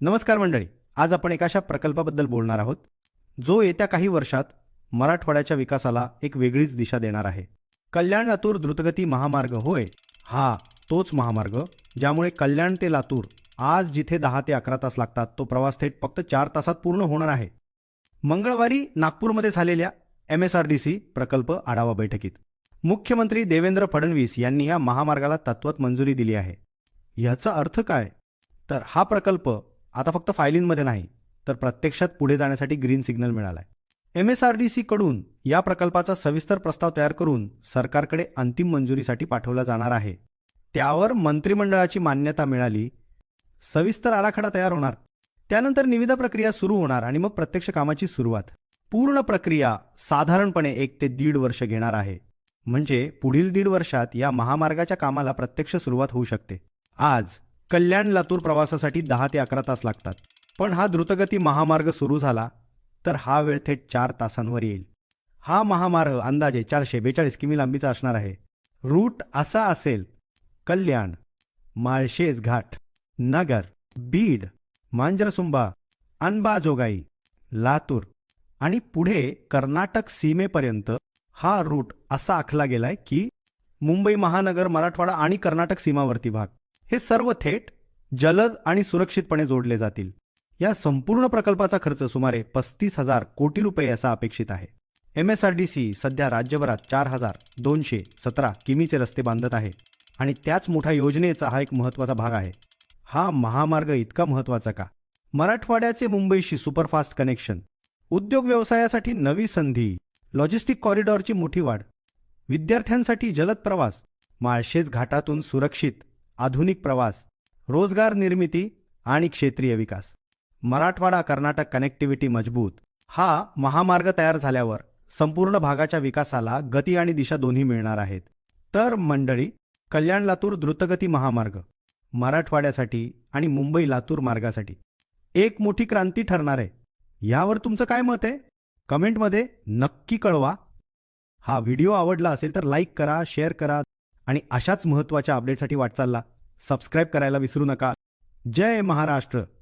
नमस्कार मंडळी आज आपण एकाशा प्रकल्पाबद्दल बोलणार आहोत जो येत्या काही वर्षात मराठवाड्याच्या विकासाला एक वेगळीच दिशा देणार आहे. कल्याण लातूर द्रुतगती महामार्ग होय हा तोच महामार्ग ज्यामुळे कल्याण ते लातूर आज जिथे दहा ते अकरा तास लागतात तो प्रवास थेट फक्त चार तासात पूर्ण होणार आहे. मंगळवारी नागपूरमध्ये झालेल्या M S R D C प्रकल्प आढावा बैठकीत मुख्यमंत्री देवेंद्र फडणवीस यांनी या महामार्गाला तत्वत मंजुरी दिली आहे. याचा अर्थ काय? तर हा प्रकल्प आता फक्त फायलींमध्ये नाही तर प्रत्यक्षात पुढे जाण्यासाठी ग्रीन सिग्नल मिळालाय. एम एस आर डी सीकडून या प्रकल्पाचा सविस्तर प्रस्ताव तयार करून सरकारकडे अंतिम मंजुरीसाठी पाठवला जाणार आहे. त्यावर मंत्रिमंडळाची मान्यता मिळाली सविस्तर आराखडा तयार होणार त्यानंतर निविदा प्रक्रिया सुरू होणार आणि मग प्रत्यक्ष कामाची सुरुवात. पूर्ण प्रक्रिया साधारणपणे एक ते दीड वर्ष घेणार आहे. म्हणजे पुढील दीड वर्षात या महामार्गाच्या कामाला प्रत्यक्ष सुरुवात होऊ शकते. आज कल्याण लातूर प्रवासासाठी दहा ते अकरा तास लागतात. पण हा द्रुतगती महामार्ग सुरू झाला तर हा वेळ थेट चार तासांवर येईल. हा महामार्ग अंदाजे चारशे बेचाळीस किमी लांबीचा असणार आहे. रूट असा असेल कल्याण माळशेज घाट नगर बीड मांजरसुंबा अंबाजोगाई लातूर आणि पुढे कर्नाटक सीमेपर्यंत हा रूट असा आखला गेलाय की मुंबई महानगर मराठवाडा आणि कर्नाटक सीमावर्ती भाग. हे सर्व थेट जलद आणि सुरक्षितपणे जोडले जातील. या संपूर्ण प्रकल्पाचा खर्च सुमारे पस्तीस हजार कोटी रुपये असा अपेक्षित आहे. M S R D C सध्या राज्यभरात चार हजार दोनशे सतरा किमीचे रस्ते बांधत आहे आणि त्याच मोठ्या योजनेचा हा एक महत्त्वाचा भाग आहे. हा महामार्ग इतका महत्त्वाचा का? मराठवाड्याचे मुंबईशी सुपरफास्ट कनेक्शन उद्योग व्यवसायासाठी नवी संधी लॉजिस्टिक कॉरिडॉरची मोठी वाढ विद्यार्थ्यांसाठी जलद प्रवास माळशेज घाटातून सुरक्षित आधुनिक प्रवास रोजगार निर्मिती आणि क्षेत्रीय विकास. मराठवाडा कर्नाटक कनेक्टिव्हिटी मजबूत हा महामार्ग तयार झाल्यावर संपूर्ण भागाच्या विकासाला गती आणि दिशा दोन्ही मिळणार आहेत. तर मंडळी कल्याण लातूर द्रुतगती महामार्ग मराठवाड्यासाठी आणि मुंबई लातूर मार्गासाठी. एक मोठी क्रांती ठरणार आहे. यावर तुमचं काय मत आहे? कमेंटमध्ये नक्की कळवा. हा व्हिडिओ आवडला असेल तर लाईक करा शेअर करा आणि अशाच महत्त्वाच्या अपडेटसाठी वाटचालला. सबस्क्राईब करायला विसरू नका. जय महाराष्ट्र.